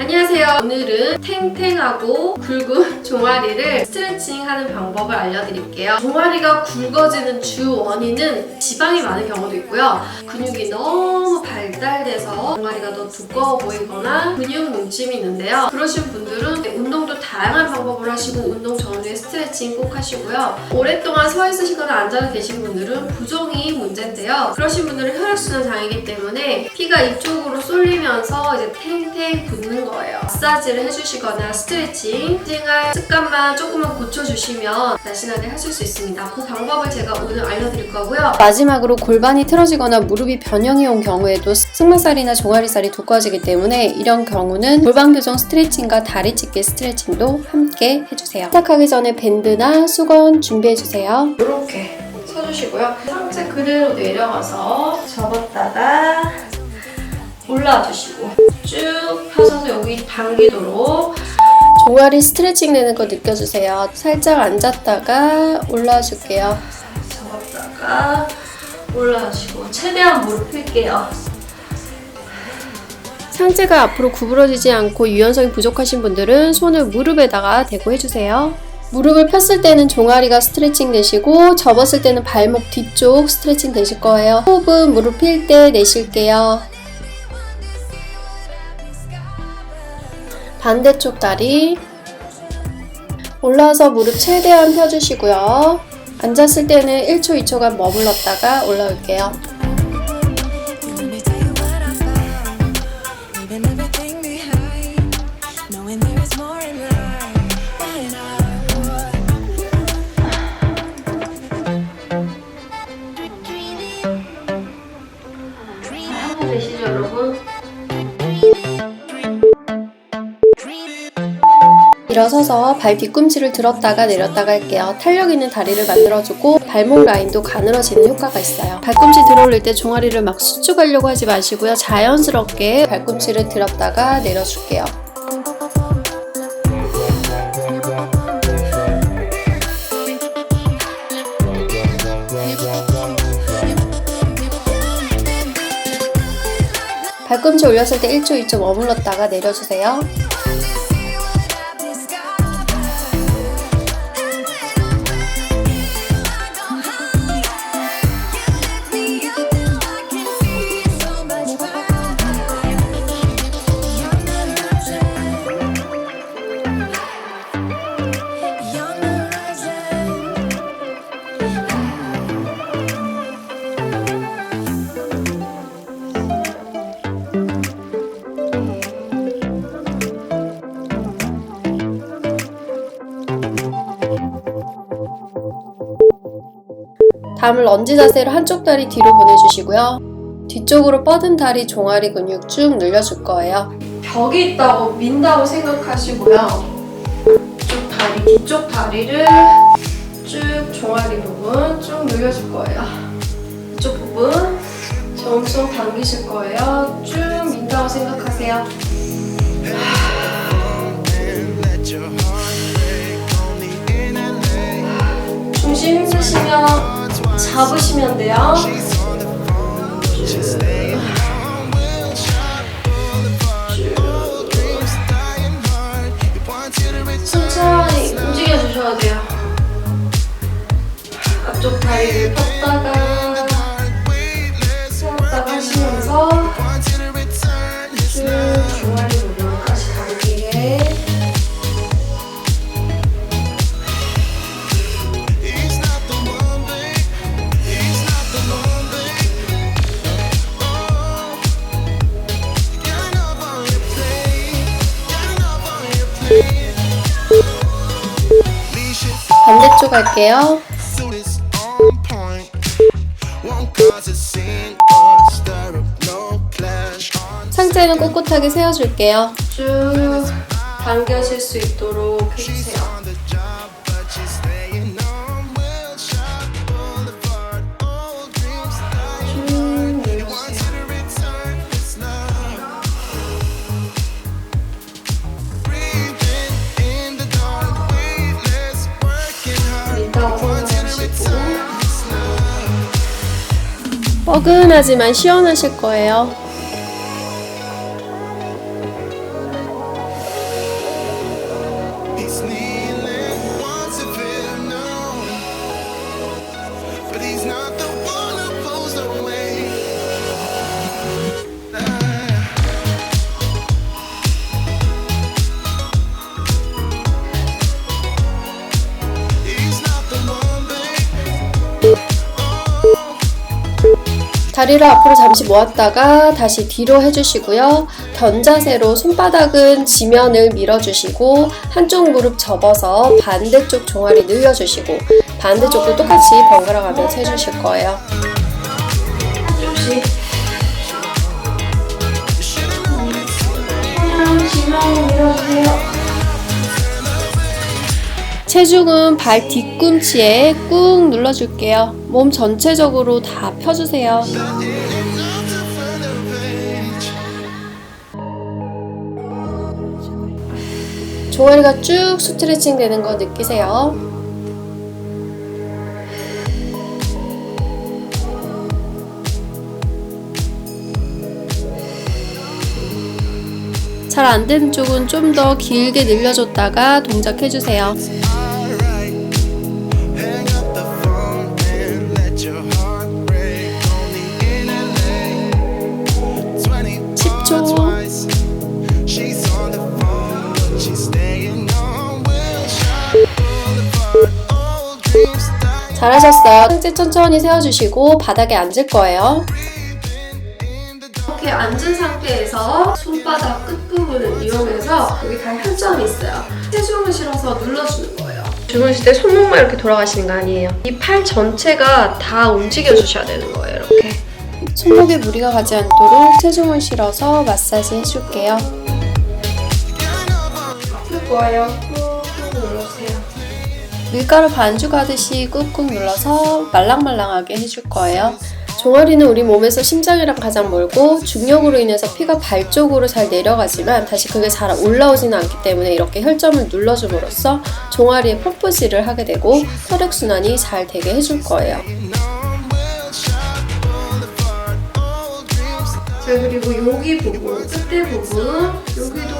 안녕하세요. 오늘은 탱탱하고 굵은 종아리를 스트레칭하는 방법을 알려드릴게요. 종아리가 굵어지는 주 원인은 지방이 많은 경우도 있고요. 근육이 너무 발달돼서 종아리가 더 두꺼워 보이거나 근육 뭉침이 있는데요. 그러신 분들은 운동도 다양한 방법을 하시고 운동 전후에 스트레칭 꼭 하시고요. 오랫동안 서 있으시거나 앉아 계신 분들은 부종이 문제인데요. 그러신 분들은 혈액순환 장애이기 때문에 피가 이쪽으로 쏠리면서 이제 탱탱 붓는 거 예요. 마사지를 해주시거나 스트레칭, 할 습관만 조금만 고쳐주시면 날씬하게 하실 수 있습니다. 그 방법을 제가 오늘 알려드릴 거고요. 마지막으로 골반이 틀어지거나 무릎이 변형이 온 경우에도 승모살이나 종아리살이 두꺼워지기 때문에 이런 경우는 골반 교정 스트레칭과 다리 찢기 스트레칭도 함께 해주세요. 시작하기 전에 밴드나 수건 준비해주세요. 이렇게 서주시고요. 상체 그대로 내려가서 접었다가 올라주시고 쭉 펴서서 여기 당기도록 종아리 스트레칭 되는 거 느껴주세요. 살짝 앉았다가 올라와 줄게요. 접었다가 올라주시고 최대한 무릎 펼게요. 상체가 앞으로 구부러지지 않고 유연성이 부족하신 분들은 손을 무릎에다가 대고 해주세요. 무릎을 폈을 때는 종아리가 스트레칭 되시고 접었을 때는 발목 뒤쪽 스트레칭 되실 거예요. 호흡은 무릎 필 때 내쉴게요. 반대쪽 다리 올라와서 무릎 최대한 펴주시고요. 앉았을 때는 1초, 2초간 머물렀다가 올라올게요. 계시죠 여러분? 일어서서 발 뒤꿈치를 들었다가 내렸다가 할게요. 탄력 있는 다리를 만들어주고 발목 라인도 가늘어지는 효과가 있어요. 발꿈치 들어올릴 때 종아리를 막 수축하려고 하지 마시고요. 자연스럽게 발꿈치를 들었다가 내려줄게요. 발꿈치 올렸을 때 1초, 2초 머물렀다가 내려주세요. 다음은 런지 자세로 한쪽 다리 뒤로 보내주시고요. 뒤쪽으로 뻗은 다리 종아리 근육 쭉 늘려줄 거예요. 벽이 있다고 민다고 생각하시고요. 쪽 다리, 뒤쪽 다리를 쭉 종아리 부분 쭉 늘려줄 거예요. 이쪽 부분 정성 당기실 거예요. 쭉 민다고 생각하세요. 중심 힘드시면 잡으시면 돼요. 천천히 움직여 주셔야 돼요. 앞쪽 다리를 세웠다가 clash. 상체는 꼿꼿하게 세워줄게요. 쭉 당겨질 수 있도록 해주세요. 뻐근하지만 시원하실 거예요. 다리를 앞으로 잠시 모았다가 다시 뒤로 해주시고요. 견자세로 손바닥은 지면을 밀어주시고 한쪽 무릎 접어서 반대쪽 종아리 늘려주시고 반대쪽도 똑같이 번갈아 가면서 해주실 거예요. 지면 밀어주세요. 체중은 발 뒤꿈치에 꾹 눌러줄게요. 몸 전체적으로 다 펴주세요. 종아리가 쭉 스트레칭 되는 거 느끼세요. 잘 안 되는 쪽은 좀 더 길게 늘려줬다가 동작해주세요. 잘하셨어요. 상체 천천히 세워주시고 바닥에 앉을 거예요. 이렇게 앉은 상태에서 손바닥 끝부분을 이용해서 여기 다리 한 점이 있어요. 체중을 실어서 눌러주는 거예요. 주무실 때 손목만 이렇게 돌아가시는 거 아니에요. 이 팔 전체가 다 움직여 주셔야 되는 거예요. 이렇게. 손목에 무리가 가지 않도록 체중을 실어서 마사지 해줄게요. 아플 거예요. 밀가루 반죽 하듯이 꾹꾹 눌러서 말랑말랑하게 해줄 거예요. 종아리는 우리 몸에서 심장이랑 가장 멀고 중력으로 인해서 피가 발 쪽으로 잘 내려가지만 다시 그게 잘 올라오지는 않기 때문에 이렇게 혈점을 눌러줌으로써 종아리에 펌프질을 하게 되고 혈액순환이 잘 되게 해줄 거예요. 자 그리고 여기 부분, 끝에 부분 여기도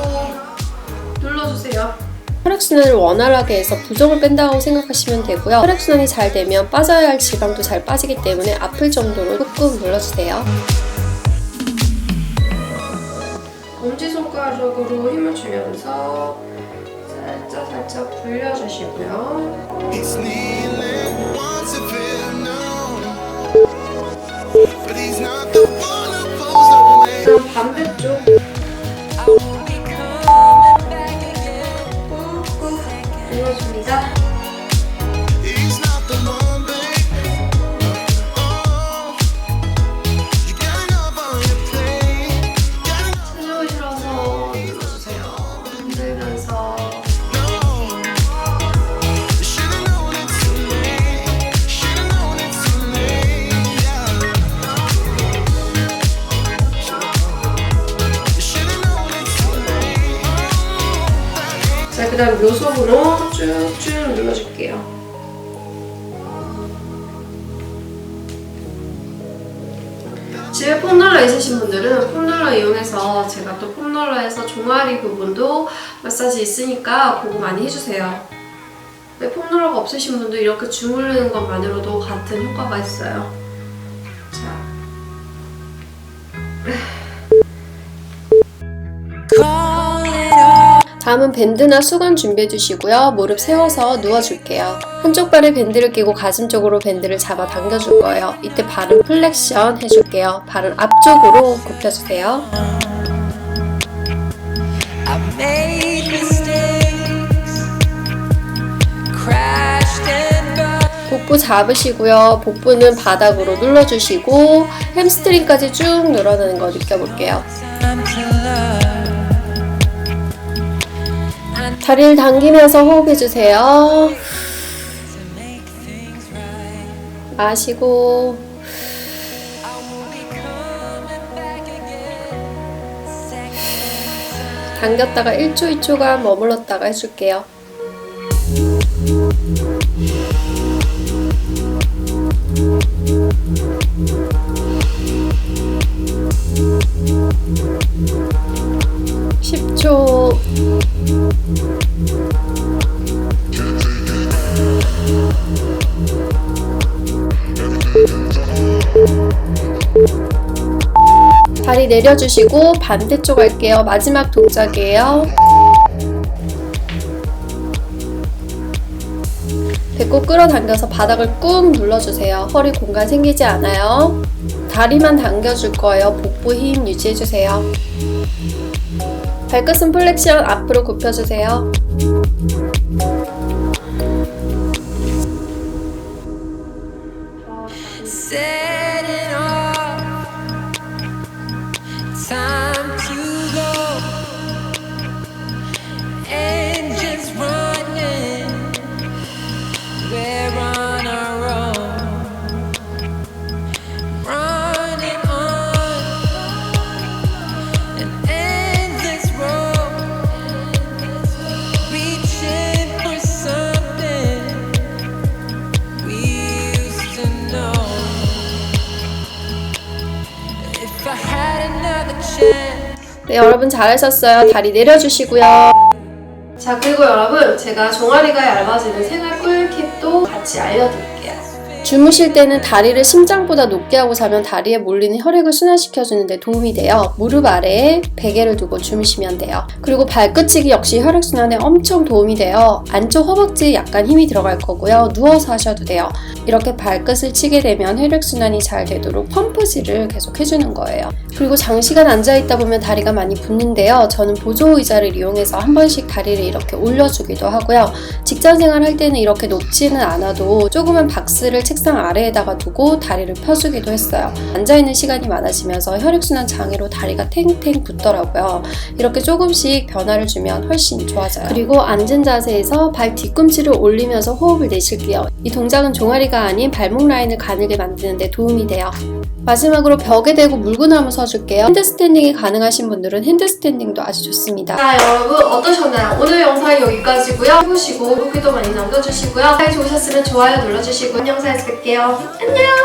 눌러주세요. 혈액순환을 원활하게 해서 부종을 뺀다고 생각하시면 되고요. 혈액순환이 잘 되면 빠져야 할 지방도 잘 빠지기 때문에 아플 정도로 꾹꾹 눌러주세요. 엄지손가락으로 힘을 주면서 살짝 살짝 불려주시고요. Wants 자, 그 다음 묘속으로 쭉쭉 눌러줄게요. 집에 폼롤러 있으신 분들은 폼롤러 이용해서 제가 또 폼롤러에서 종아리 부분도 마사지 있으니까 그거 많이 해주세요. 왜 폼롤러가 없으신 분들 이렇게 주무르는 것만으로도 같은 효과가 있어요. 자, 다음은 밴드나 수건 준비해 주시고요. 무릎 세워서 누워줄게요. 한쪽 발에 밴드를 끼고 가슴 쪽으로 밴드를 잡아 당겨줄 거예요. 이때 발은 플렉션 해줄게요. 발은 앞쪽으로 굽혀주세요. 복부 잡으시고요. 복부는 바닥으로 눌러주시고 햄스트링까지 쭉 늘어나는 거 느껴볼게요. 다리를 당기면서 호흡해주세요. 마시고 당겼다가 1초, 2초간 머물렀다가 해줄게요. (10초) 내려주시고 반대쪽 할게요. 마지막 동작이에요. 배꼽 끌어당겨서 바닥을 꾹 눌러주세요. 허리 공간 생기지 않아요. 다리만 당겨줄 거예요. 복부 힘 유지해주세요. 발끝은 플렉션 앞으로 굽혀주세요. 네, 여러분 잘하셨어요. 다리 내려주시고요. 자 그리고 여러분 제가 종아리가 얇아지는 생활 꿀팁도 같이 알려드릴게요. 주무실 때는 다리를 심장보다 높게 하고 자면 다리에 몰리는 혈액을 순환시켜주는데 도움이 돼요. 무릎 아래에 베개를 두고 주무시면 돼요. 그리고 발끝치기 역시 혈액순환에 엄청 도움이 돼요. 안쪽 허벅지에 약간 힘이 들어갈 거고요. 누워서 하셔도 돼요. 이렇게 발끝을 치게 되면 혈액순환이 잘 되도록 펌프질을 계속 해주는 거예요. 그리고 장시간 앉아있다 보면 다리가 많이 붓는데요. 저는 보조 의자를 이용해서 한 번씩 다리를 이렇게 올려주기도 하고요. 직장 생활 할 때는 이렇게 높지는 않아도 조그만 박스를 책상 아래에다가 두고 다리를 펴주기도 했어요. 앉아있는 시간이 많아지면서 혈액순환 장애로 다리가 탱탱 붓더라고요. 이렇게 조금씩 변화를 주면 훨씬 좋아져요. 그리고 앉은 자세에서 발 뒤꿈치를 올리면서 호흡을 내쉴게요. 이 동작은 종아리가 아닌 발목 라인을 가늘게 만드는데 도움이 돼요. 마지막으로 벽에 대고 물구나무 서줄게요. 핸드스탠딩이 가능하신 분들은 핸드스탠딩도 아주 좋습니다. 자 여러분 어떠셨나요? 오늘 영상은 여기까지고요. 해보시고 후기도 많이 남겨주시고요. 좋으셨으면 좋아요 눌러주시고 사에서 뵐게요. 안녕!